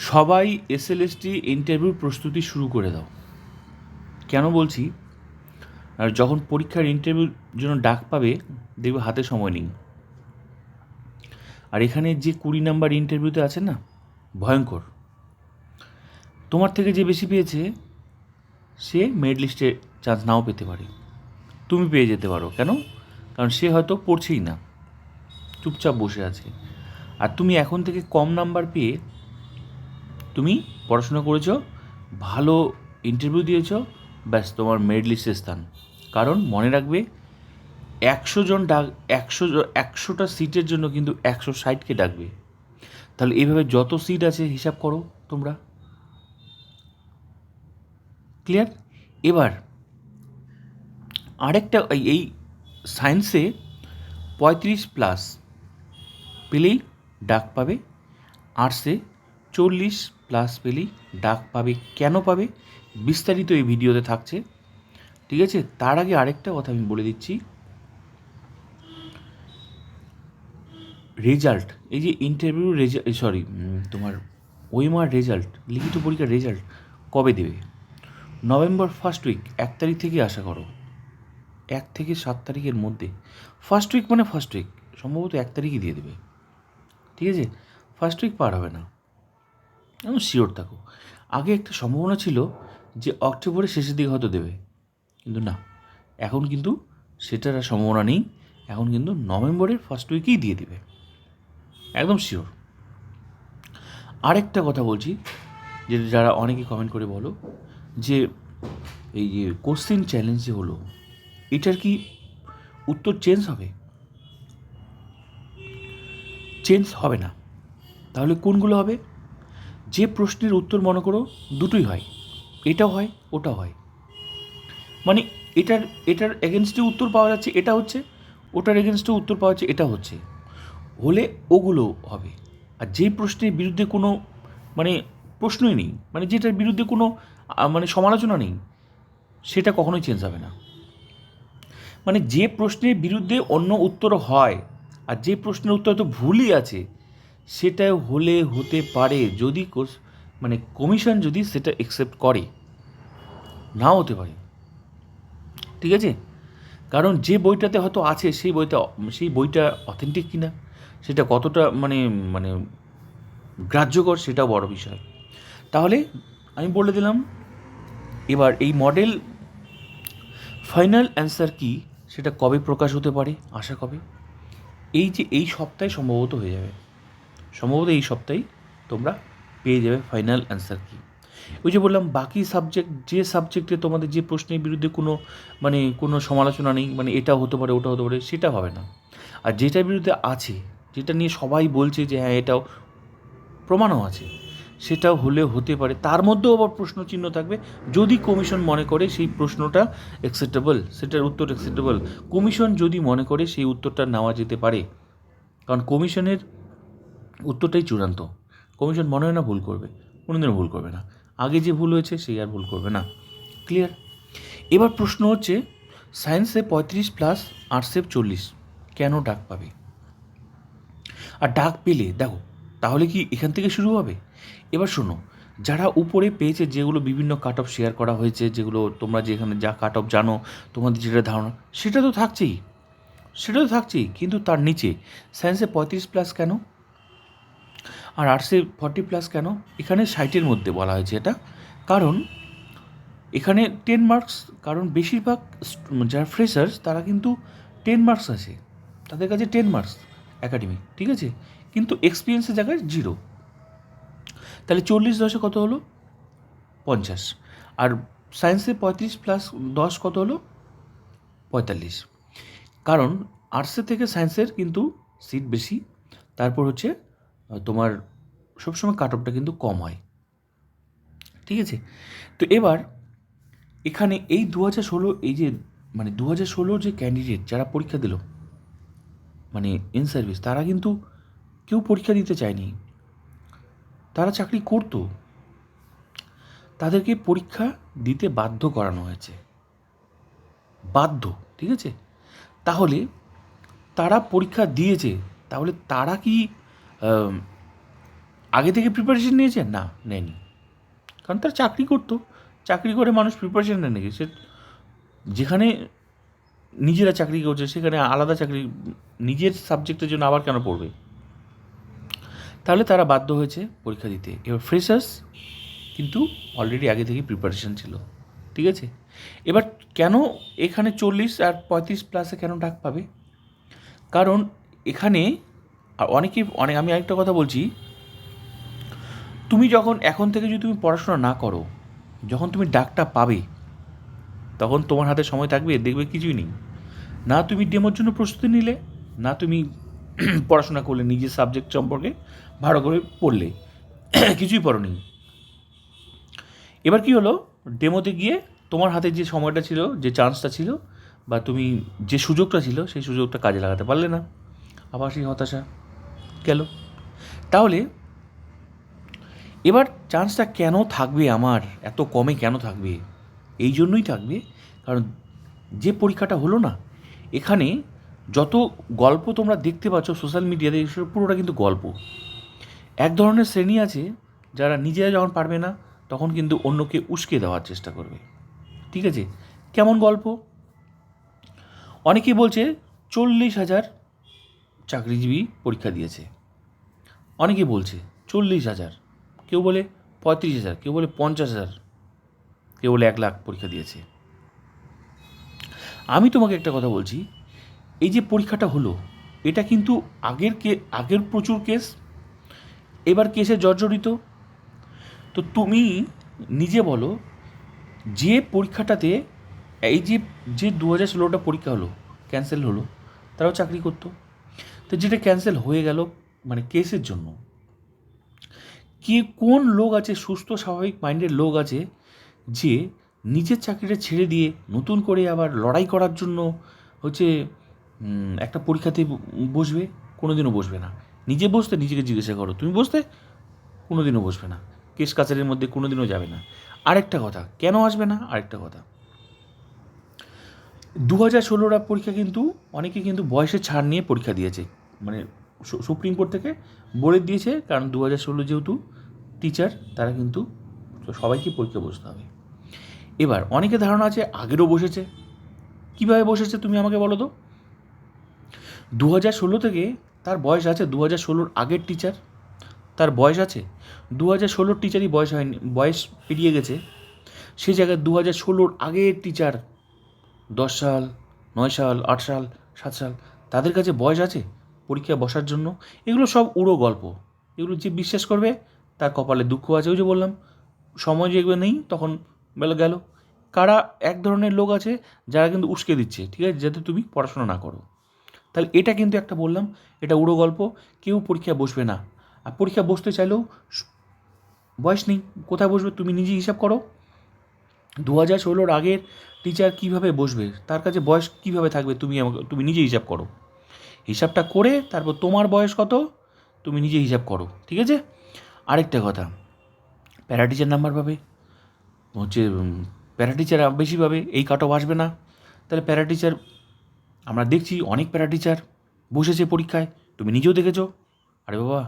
সবাই S SLST ইন্টারভিউর প্রস্তুতি শুরু করে দাও। কেন বলছি? আর যখন পরীক্ষার ইন্টারভিউর জন্য ডাক পাবে, দেখবে হাতে সময় নেই। আর এখানে যে কুড়ি নাম্বার ইন্টারভিউতে আছে না, ভয়ঙ্কর। তোমার থেকে যে বেশি পেয়েছে, সে মেড লিস্টে চান্স নাও পেতে পারে। তুমি পেয়ে যেতে পারো। কেন? কারণ সে হয়তো পড়ছেই না। চুপচাপ বসে আছে। আর তুমি এখন থেকে কম নাম্বার পেয়ে তুমি পড়াশোনা করেছ, ভালো ইন্টারভিউ দিয়েছ, ব্যাস তোমার মেরিট লিস্টে স্থান। কারণ মনে রাখবে, একশো জন ডাক, একশো একশোটা সিটের জন্য কিন্তু একশো ষাটকে ডাকবে। তাহলে এইভাবে যত সিট আছে হিসাব করো তোমরা। ক্লিয়ার এবার, আরেকটা এই সায়েন্সে পঁয়ত্রিশ প্লাস পেলেই ডাক পাবে আর্টসে চল্লিশ প্লাস পেলেই ডাক পাবে, কেন পাবে? বিস্তারিত এই ভিডিওতে থাকছে। ঠিক আছে? তার আগে আরেকটা কথা আমি বলে দিচ্ছি। রেজাল্ট, এই যে ইন্টারভিউ রেজাল্ট সরি তোমার ওয়েমার রেজাল্ট, লিখিত পরীক্ষার রেজাল্ট কবে দেবে? নভেম্বর ফার্স্ট উইক এক তারিখ থেকে আশা করো। এক থেকে সাত তারিখের মধ্যে। ফার্স্ট উইক মানে ফার্স্ট উইক সম্ভবত এক তারিখই দিয়ে দেবে। ঠিক আছে? ফার্স্ট উইক পার হবে না। আমি শিওর থাকো। আগে একটা সম্ভাবনা ছিল যে অক্টোবরের শেষের দিকে হয়তো দেবে। কিন্তু না। এখন কিন্তু সেটার আর সম্ভাবনা নেই। এখন কিন্তু নভেম্বরের ফার্স্ট উইকেই দিয়ে দিবে। একদম শিওর আরেকটা কথা বলছি যে যারা অনেকে কমেন্ট করে বলো, যে এই যে কোশ্চেন চ্যালেঞ্জ যে হলো, এটার কি উত্তর চেঞ্জ হবে? চেঞ্জ হবে না। তাহলে কোনগুলো হবে? যে প্রশ্নের উত্তর মনে করো দুটোই হয়। এটাও হয়, ওটাও হয়। মানে এটার এটার এগেনস্টে উত্তর পাওয়া যাচ্ছে, এটা হচ্ছে। ওটার এগেনস্টে উত্তর পাওয়া যাচ্ছে, এটা হচ্ছে। হলে ওগুলো হবে। আর যে প্রশ্নের বিরুদ্ধে কোনো মানে প্রশ্নই নেই। মানে যেটার বিরুদ্ধে কোনো মানে সমালোচনা নেই, সেটা কখনোই চেঞ্জ হবে না। মানে যে প্রশ্নের বিরুদ্ধে অন্য উত্তর হয়, আর যে প্রশ্নের উত্তর তো ভুলই আছে সেটা হলে হতে পারে যদি মানে কমিশন যদি সেটা অ্যাকসেপ্ট করে। নাও হতে পারে। ঠিক আছে? কারণ যে বইটাতে হয়তো আছে, সেই বইটা সেই বইটা অথেন্টিক কিনা, সেটা কতটা মানে মানে গ্রাহ্যকর, সেটাও বড় বিষয়। তাহলে আমি বলে দিলাম, এবার এই মডেল ফাইনাল অ্যান্সার কি, সেটা কবে প্রকাশ হতে পারে, আশা কবে এই যে, এই সপ্তাহে সম্ভবত হয়ে যাবে। সম্ভবত এই সপ্তাহেই তোমরা পেয়ে যাবে ফাইনাল অ্যান্সার কি। ওই যে বললাম, বাকি সাবজেক্ট যে সাবজেক্টে তোমাদের যে প্রশ্নের বিরুদ্ধে কোনো মানে কোনো সমালোচনা নেই মানে এটা হতে পারে, ওটা হতে পারে, সেটা হবে না। আর যেটার বিরুদ্ধে আছে, যেটা নিয়ে সবাই বলছে যে হ্যাঁ এটাও প্রমাণও আছে, সেটাও হলে হতে পারে। তার মধ্যেও আবার প্রশ্ন চিহ্ন থাকবে। যদি কমিশন মনে করে সেই প্রশ্নটা অ্যাকসেপ্টেবল সেটার উত্তর অ্যাকসেপ্টেবল কমিশন যদি মনে করে সেই উত্তরটা নেওয়া যেতে পারে, কারণ কমিশনের উত্তরটাই চূড়ান্ত। কমিশন মনে হয় না ভুল করবে, কোনোদিনও ভুল করবে না। আগে যে ভুল হয়েছে, সেই আর ভুল করবে না। ক্লিয়ার এবার প্রশ্ন হচ্ছে সায়েন্সে পঁয়ত্রিশ প্লাস আর্টসে চল্লিশ, কেন ডাক পাবে? আর ডাক পেলে, দেখো, তাহলে কি এখান থেকে শুরু হবে? এবার শোনো, যারা উপরে পেয়েছে যেগুলো বিভিন্ন কাট অফ শেয়ার করা হয়েছে, যেগুলো তোমরা যেখানে যা কাট অফ জানো, তোমাদের যেটা ধারণা, সেটা তো থাকছেই। সেটা তো থাকছেই, কিন্তু তার নিচে সায়েন্সে পঁয়ত্রিশ প্লাস কেন? আর আর্টসে ফর্টি প্লাস কেন? এখানে ষাটের মধ্যে বলা হয়েছে এটা। কারণ এখানে টেন মার্কস কারণ বেশিরভাগ যারা ফ্রেশার্স তারা কিন্তু টেন মার্কস আছে। তাদের কাছে টেন মার্কস একাডেমি ঠিক আছে? কিন্তু এক্সপিরিয়েন্সের জায়গায় জিরো তাহলে চল্লিশ দশে কত হলো? পঞ্চাশ। আর সায়েন্সে পঁয়ত্রিশ প্লাস দশ কত হলো? পঁয়তাল্লিশ। কারণ আর্টসের থেকে সায়েন্সের কিন্তু সিট বেশি। তারপর হচ্ছে তোমার সবসময় কাট অফটা কিন্তু কম হয়। ঠিক আছে? তো এবার এখানে এই দু হাজার ষোলো, এই যে মানে দু হাজার ষোলোর যে ক্যান্ডিডেট যারা পরীক্ষা দিল মানে ইন সার্ভিস তারা কিন্তু কেউ পরীক্ষা দিতে চায়নি। তারা চাকরি করতো। তাদেরকে পরীক্ষা দিতে বাধ্য করানো হয়েছে। বাধ্য, ঠিক আছে? তাহলে তারা পরীক্ষা দিয়েছে, তাহলে তারা কি আগে থেকে প্রিপারেশন নিয়েছে? না, নেয়নি। কারণ তার চাকরি করতো। চাকরি করে মানুষ প্রিপারেশন নেয় নাকি? সে যেখানে নিজেরা চাকরি করছে, সেখানে আলাদা চাকরি, নিজের সাবজেক্টের জন্য আবার কেন পড়বে? তাহলে তারা বাধ্য হয়েছে পরীক্ষা দিতে। এবার ফ্রেশার্স কিন্তু অলরেডি আগে থেকে প্রিপারেশন ছিল। ঠিক আছে? এবার কেন এখানে চল্লিশ আর পঁয়ত্রিশ প্লাসে কেন ডাক পাবে? কারণ এখানে আর অনেকেই, অনেক, আমি আরেকটা কথা বলছি। তুমি যখন, এখন থেকে যদি তুমি পড়াশোনা না করো, যখন তুমি ডাকটা পাবে, তখন তোমার হাতে সময় থাকবে, দেখবে কিছুই নেই। না তুমি ডেমোর জন্য প্রস্তুতি নিলে, না তুমি পড়াশোনা করলে, নিজের সাবজেক্ট সম্পর্কে ভালো করে পড়লে। কিছুই পড়নি এবার কি হলো? ডেমোতে গিয়ে তোমার হাতে যে সময়টা ছিল, যে চান্সটা ছিল, বা তুমি যে সুযোগটা ছিল, সেই সুযোগটা কাজে লাগাতে পারলে না। আবার সেই হতাশা। গেল। তাহলে এবার চান্সটা কেন থাকবে আমার? এত কমে কেন থাকবে? এই জন্যই থাকবে। কারণ যে পরীক্ষাটা হলো না, এখানে যত গল্প তোমরা দেখতে পাচ্ছ সোশ্যাল মিডিয়াতে পুরোটা কিন্তু গল্প। এক ধরনের শ্রেণি আছে, যারা নিজেরা যখন পারবে না, তখন কিন্তু অন্যকে উস্কে দেওয়ার চেষ্টা করবে। ঠিক আছে? কেমন গল্প? অনেকেই বলছে চল্লিশ হাজার চাকরিজীবী পরীক্ষা দিয়েছে। অনেকে বলছে, চল্লিশ হাজার। কেউ বলে পঁয়ত্রিশ হাজার, কেউ বলে পঞ্চাশ হাজার। কেউ বলে এক লাখ পরীক্ষা দিয়েছে। আমি তোমাকে একটা কথা বলছি, এই যে পরীক্ষাটা হলো, এটা কিন্তু আগের কে, আগের প্রচুর কেস, এবার কেসে জর্জরিত। তো তুমি নিজে বলো, যে পরীক্ষাটাতে, এই যে যে দু হাজার ষোলোটা পরীক্ষা হলো ক্যান্সেল হলো, তারাও চাকরি করতো? তো যেটা ক্যান্সেল হয়ে গেল মানে কেসের জন্য, কে কোন লোক আছে, সুস্থ, স্বাভাবিক মাইন্ডের লোক আছে, যে নিজের চাকরিটা ছেড়ে দিয়ে নতুন করে আবার লড়াই করার জন্য হচ্ছে একটা পরীক্ষাতে বসবে? কোনো দিনও বসবে না। নিজে বসতে নিজেকে জিজ্ঞাসা করো, তুমি বসতে কোনো দিনও বসবে না। কেস কাছারির মধ্যে কোনো দিনও যাবে না। আরেকটা কথা, কেন আসবে না? আরেকটা কথা দু হাজার ষোলোরা পরীক্ষা কিন্তু, অনেকে কিন্তু বয়সের ছাড় নিয়ে পরীক্ষা দিয়েছে। মানে সুপ্রিম কোর্ট থেকে বলে দিয়েছে, কারণ দু হাজার ষোলো যেহেতু টিচার তারা কিন্তু সবাইকে পরীক্ষা বসতে হবে। এবার অনেকে ধারণা আছে আগেরও বসেছে। কীভাবে বসেছে তুমি আমাকে বলো তো? দু হাজার ষোলো থেকে তার বয়স আছে দু হাজার ষোলোর আগের টিচার তার বয়স আছে দু হাজার ষোলোর টিচারই বয়স হয়নি, বয়স পেরিয়ে গেছে। সে জায়গায় দু হাজার ষোলোর আগের টিচার দশ সাল, নয় সাল, আট সাল, সাত সাল, তাদের কাছে বয়স আছে? পরীক্ষায় বসার জন্য, এগুলো সব উড়ো গল্প। এগুলো যে বিশ্বাস করবে, তার কপালে দুঃখ আছে ওই যে বললাম। সময় যেগুলো নেই, তখন বেলা গেল। কারা এক ধরনের লোক আছে, যারা কিন্তু উস্কে দিচ্ছে, ঠিক আছে? যাতে তুমি পড়াশোনা না করো। তাহলে এটা কিন্তু একটা বললাম, এটা উড়ো গল্প, কেউ পরীক্ষায় বসবে না। আর পরীক্ষা বসতে চাইলেও বয়স নেই। কোথায় বসবে? তুমি নিজে হিসাব করো। দু হাজার ষোলোর আগের টিচার কীভাবে বসবে? তার কাছে বয়স কীভাবে থাকবে? তুমি আমাকে তুমি নিজে হিসাব করো। হিসাবটা করে তারপর তোমার বয়স কত? তুমি নিজে হিসাব করো, ঠিক আছে? আরেকটা কথা প্যারা টিচার নাম্বার পাবে। হচ্ছে প্যারা টিচার বেশি পাবে, এই কাট অফ আসবে না। তাহলে প্যারা টিচার আমরা দেখছি অনেক প্যারা টিচার বসেছে পরীক্ষায়, তুমি নিজেও দেখেছ। আরে বাবা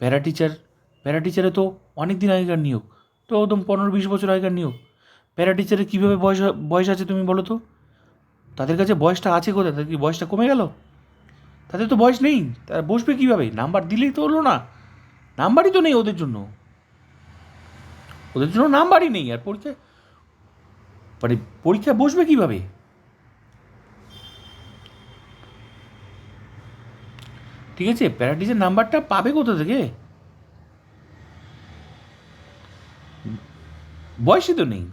প্যারা টিচার প্যারা টিচারে তো অনেক দিন আগেকার নিয়োগ, তো একদম পনেরো বিশ বছর আগেকার নিয়োগ। প্যারা টিচারের কীভাবে বয়স বয়স আছে তুমি বলো তো? তাদের কাছে বয়সটা আছে কোথায়? তাদের কি বয়সটা কমে গেল? তাদের তো বয়স নেই। তারা বসবে কীভাবে? নাম্বার দিলেই তো হলো না। নাম্বারই তো নেই ওদের জন্য। ওদের জন্য নাম্বারই নেই আর পরীক্ষা মানে পরীক্ষা বসবে কীভাবে? ঠিক আছে প্যারাটিসের নাম্বারটা পাবে কোথা থেকে? বয়সই তো নেই।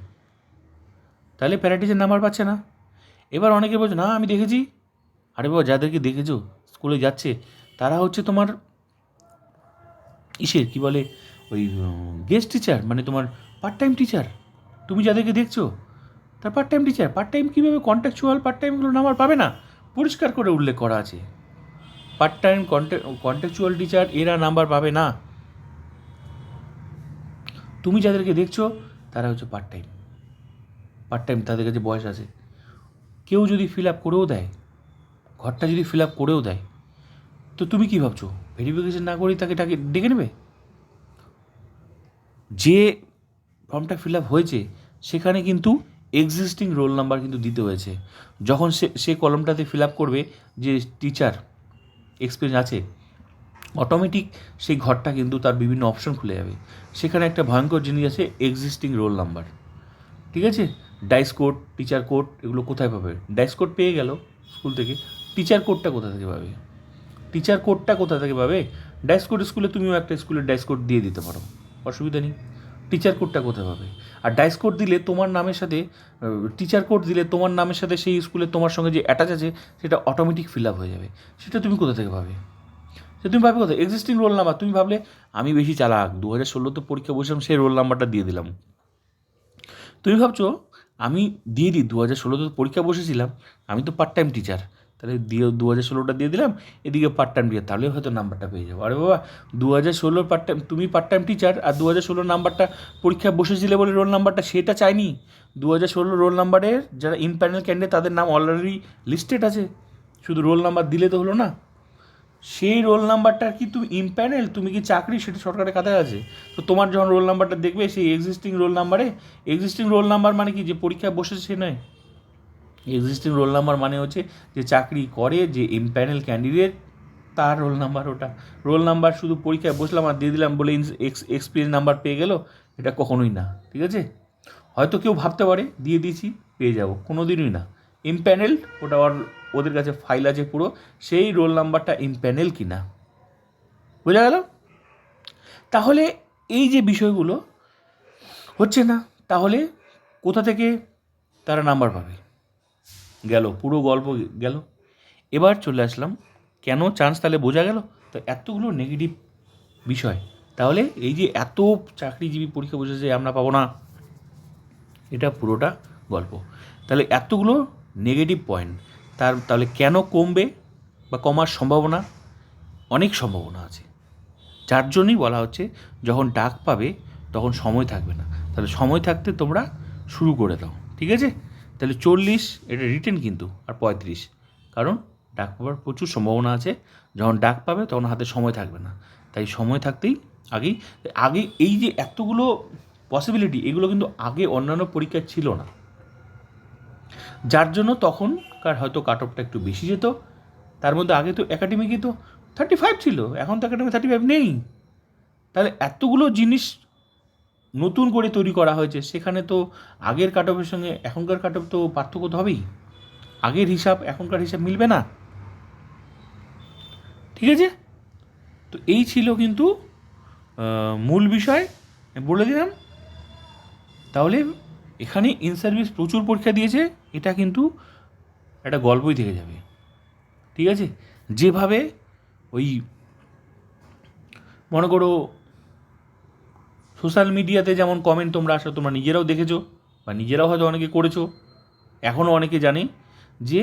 তাহলে প্যারাটিসের নাম্বার পাচ্ছে না। এবার অনেকে বলছে, না, আমি দেখেছি। আরে বাবা, যাদেরকে দেখেছ স্কুলে যাচ্ছে, তারা হচ্ছে তোমার ইসের, কি বলে, ওই গেস্ট টিচার মানে তোমার পার্ট টাইম টিচার তুমি যাদেরকে দেখছ, তার part time teacher part time কীভাবে কন্ট্যাকচুয়াল পার্ট টাইমগুলো নাম্বার পাবে না? পরিষ্কার করে উল্লেখ করা আছে। পার্ট টাইম কন্ট্যাকচুয়াল টিচার এরা নাম্বার পাবে না। তুমি যাদেরকে দেখছ, তারা হচ্ছে পার্ট টাইম পার্ট টাইম তাদের কাছে বয়স আছে। কেউ যদি ফিল আপ করেও দেয় ঘরটা যদি ফিল আপ করেও দেয়, তো তুমি কী ভাবছ? ভেরিফিকেশন না করেই তাকে ডাকে, ডেকে নেবে? যে ফর্মটা ফিল আপ হয়েছে, সেখানে কিন্তু এক্সিস্টিং রোল নাম্বার কিন্তু দিতে হয়েছে। যখন সে সে কলমটাতে ফিল আপ করবে, যে টিচার এক্সপিরিয়েন্স আছে অটোমেটিক সেই ঘরটা কিন্তু তার বিভিন্ন অপশন খুলে যাবে। সেখানে একটা ভয়ঙ্কর জিনিস আছে এক্সিস্টিং রোল নাম্বার ঠিক আছে? ডাইস কোড টিচার কোড এগুলো কোথায় পাবে? ডাইস কোড পেয়ে গেল স্কুল থেকে। টিচার কোডটা কোথা থেকে পাবে? টিচার কোডটা কোথা থেকে পাবে? ডাইস কোড স্কুলে তুমিও একটা স্কুলের ডাইস কোড দিয়ে দিতে পারো। অসুবিধা নেই। টিচার কোডটা কোথায় পাবে? আর ডাইস কোড দিলে তোমার নামের সাথে টিচার কোড দিলে তোমার নামের সাথে সেই স্কুলে তোমার সঙ্গে যে অ্যাটাচ আছে, সেটা অটোমেটিক ফিল আপ হয়ে যাবে। সেটা তুমি কোথা থেকে পাবে? সে তুমি ভাবে কোথায়? এক্সিস্টিং রোল নাম্বার তুমি ভাবলে, আমি বেশি চালাক। দু হাজার ষোলোতে পরীক্ষা বসলাম সেই রোল নাম্বারটা দিয়ে দিলাম। তুমি ভাবছ, আমি দিয়ে দিই। দু হাজার ষোলোতে পরীক্ষা বসেছিলাম। আমি তো পার্ট টাইম টিচার তাহলে দিয়ে দু হাজার ষোলোটা দিয়ে দিলাম, এদিকে পার্ট টাইম টিচার তাহলে হয়তো নাম্বারটা পেয়ে যাব। আরে বাবা দু হাজার ষোলোর পার্ট টাইম তুমি পার্ট টাইম টিচার আর দু হাজার ষোলোর নাম্বারটা পরীক্ষা বসেছিলে বলে রোল নাম্বারটা সেটা চাইনি। দু হাজার ষোলো রোল নাম্বারের যারা ইম্প্যানেল ক্যান্ডিডেট তাদের নাম অলরেডি লিস্টেড আছে। শুধু রোল নাম্বার দিলে তো হলো না। সেই রোল নাম্বারটা কি তুমি ইম্প্যানেল তুমি কি চাকরি? সেটা সরকারের খাতায় আছে। তো তোমার যখন রোল নাম্বারটা দেখবে, সেই এক্সিস্টিং রোল নাম্বারে এক্সিস্টিং রোল নাম্বার মানে কি? যে পরীক্ষায় বসেছে সে নয়। এক্সিস্টিং রোল নাম্বার মানে হচ্ছে যে চাকরি করে যে ইম্প্যানেল ক্যান্ডিডেট তার রোল নাম্বার ওটা। রোল নাম্বার শুধু পরীক্ষায় বসলাম আর দিয়ে দিলাম বলে এক্স এক্সপিরিয়েন্স নাম্বার পেয়ে গেল, এটা কখনোই না, ঠিক আছে? হয়তো কেউ ভাবতে পারে, দিয়ে দিয়েছি, পেয়ে যাব কোনো দিনই না ইম্প্যানেল ওটা ওর ওদের কাছে ফাইল আছে পুরো, সেই রোল নাম্বারটা ইম্প্যানেল কি না বোঝা গেল? তাহলে এই যে বিষয়গুলো, হচ্ছে না, তাহলে কোথা থেকে তারা নাম্বার পাবে? গেল, পুরো গল্প গেল। এবার চলে আসলাম, কেন চান্স তাহলে বোঝা গেল? তো এতগুলো নেগেটিভ বিষয়, তাহলে এই যে এত চাকরিজীবী পরীক্ষা বসেছে আমরা পাবো না, এটা পুরোটা গল্প। তাহলে এতগুলো নেগেটিভ পয়েন্ট তার তাহলে কেন কমবে বা কমার সম্ভাবনা? অনেক সম্ভাবনা আছে। যার জন্যই বলা হচ্ছে, যখন ডাক পাবে, তখন সময় থাকবে না। তাহলে সময় থাকতে তোমরা শুরু করে দাও, ঠিক আছে? তাহলে চল্লিশ, এটা রিটেন কিন্তু, আর পঁয়ত্রিশ। কারণ ডাক পাওয়ার প্রচুর সম্ভাবনা আছে। যখন ডাক পাবে, তখন হাতে সময় থাকবে না। তাই সময় থাকতেই আগেই, আগে এই যে এতগুলো পসিবিলিটি এগুলো কিন্তু আগে অন্যান্য পরীক্ষায় ছিল না। যার জন্য তখনকার হয়তো কাট অফটা একটু বেশি যেত। তার মধ্যে আগে তো একাডেমিকে তো থার্টি ফাইভ ছিল। এখন তো একাডেমি থার্টি ফাইভ নেই। তাহলে এতগুলো জিনিস নতুন করে তৈরি করা হয়েছে, সেখানে তো আগের কাট অফের সঙ্গে এখনকার কাট অফ তো পার্থক্য তো হবেই। আগের হিসাব, এখনকার হিসাব মিলবে না। ঠিক আছে? তো এই ছিল কিন্তু মূল বিষয়। বলে দিলাম। তাহলে এখানে ইন সার্ভিস প্রচুর পরীক্ষা দিয়েছে, এটা কিন্তু একটা গল্পই থেকে যাবে। ঠিক আছে? যেভাবে ওই, মনে করো সোশ্যাল মিডিয়াতে যেমন কমেন্ট তোমরা আসো তোমরা নিজেরাও দেখেছ, বা নিজেরাও হয়তো অনেকে করেছ এখনও অনেকে জানে যে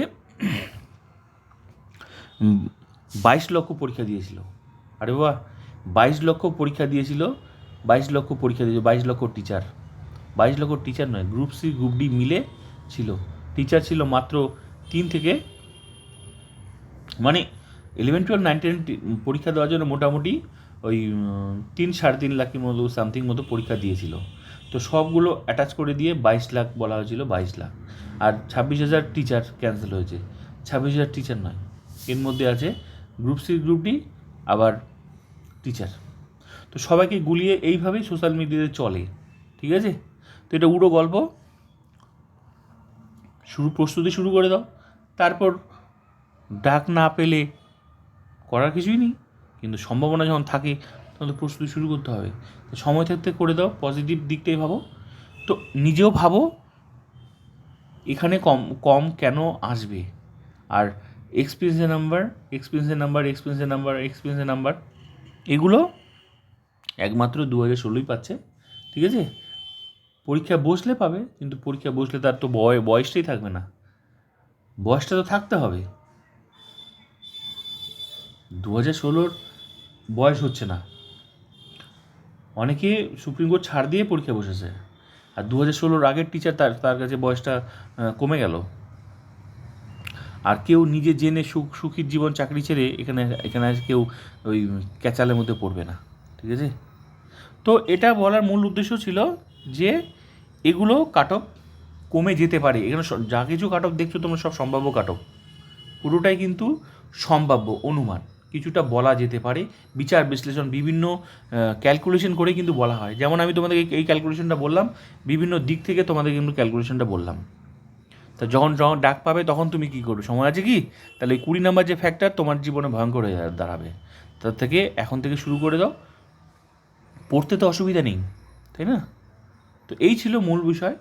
বাইশ লক্ষ পরীক্ষা দিয়েছিল। আরে বাবা, বাইশ লক্ষ পরীক্ষা দিয়েছিল, বাইশ লক্ষ পরীক্ষা দিয়েছিল, বাইশ লক্ষ টিচার বাইশ লক্ষ টিচার নয় গ্রুপ সি গ্রুপ ডি মিলে ছিল। টিচার ছিল মাত্র তিন থেকে মানে ইলেভেন টুয়েলভ নাইন টেন পরীক্ষা দেওয়ার জন্য মোটামুটি ওই তিন সাড়ে তিন লাখের মতো সামথিং মতো পরীক্ষা দিয়েছিল। তো সবগুলো অ্যাটাচ করে দিয়ে বাইশ লাখ বলা হয়েছিল, বাইশ লাখ। আর ছাব্বিশ হাজার টিচার ক্যান্সেল হয়েছে। ছাব্বিশ হাজার টিচার নয়। এর মধ্যে আছে গ্রুপ সি গ্রুপ ডি আবার টিচার তো সবাইকে গুলিয়ে এইভাবেই সোশ্যাল মিডিয়াতে চলে, ঠিক আছে? তো এটা উড়ো গল্প। শুরু, প্রস্তুতি শুরু করে দাও। তারপর ডাক না পেলে করার কিছুই নেই। কিন্তু সম্ভাবনা যখন থাকে, তখন তো প্রস্তুতি শুরু করতে হবে। সময় থাকতে করে দাও পজিটিভ দিকটাই ভাবো। তো নিজেও ভাবো, এখানে কম কম কেন আসবে? আর এক্সপিরিয়েন্সের নাম্বার এক্সপিরিয়েন্সের নাম্বার এক্সপিরিয়েন্সের নাম্বার এক্সপিরিয়েন্সের নাম্বার এগুলো একমাত্র দু হাজার ষোলোই পাচ্ছে। ঠিক আছে? পরীক্ষা বসলে পাবে, কিন্তু পরীক্ষা বসলে তার তো বয়, বয়সটাই থাকবে না। বয়সটা তো থাকতে হবে। দু হাজার ষোলোর বয়স হচ্ছে না। অনেকে সুপ্রিম কোর্ট ছাড় দিয়ে পরীক্ষা বসেছে। আর দু হাজার ষোলোর আগের টিচার তার তার কাছে বয়সটা কমে গেল। আর কেউ নিজে জেনে সুখ সুখীর জীবন চাকরি ছেড়ে এখানে এখানে কেউ ওই ক্যাচালের মধ্যে পড়বে না, ঠিক আছে? তো এটা বলার মূল উদ্দেশ্য ছিল যে এগুলো কাট অফ কমে যেতে পারে। এখানে যা কিছু কাট অফ দেখছ তোমরা সব সম্ভাব্য কাট অফ পুরোটাই কিন্তু সম্ভাব্য অনুমান। কিছুটা বলা যেতে পারে। বিচার, বিশ্লেষণ বিভিন্ন ক্যালকুলেশন করে কিন্তু বলা হয়। যেমন আমি তোমাদের এই ক্যালকুলেশনটা বললাম, বিভিন্ন দিক থেকে তোমাদের কিন্তু ক্যালকুলেশনটা বললাম। তা যখন যখন ডাক পাবে, তখন তুমি কী করবে? সময় আছে কি? তাহলে এই কুড়ি নাম্বার যে ফ্যাক্টর তোমার জীবনে ভয়ঙ্কর হয়ে দাঁড়াবে। তার থেকে, এখন থেকে শুরু করে দাও। পড়তে তো অসুবিধা নেই, তাই না? তো এই ছিল মূল বিষয়।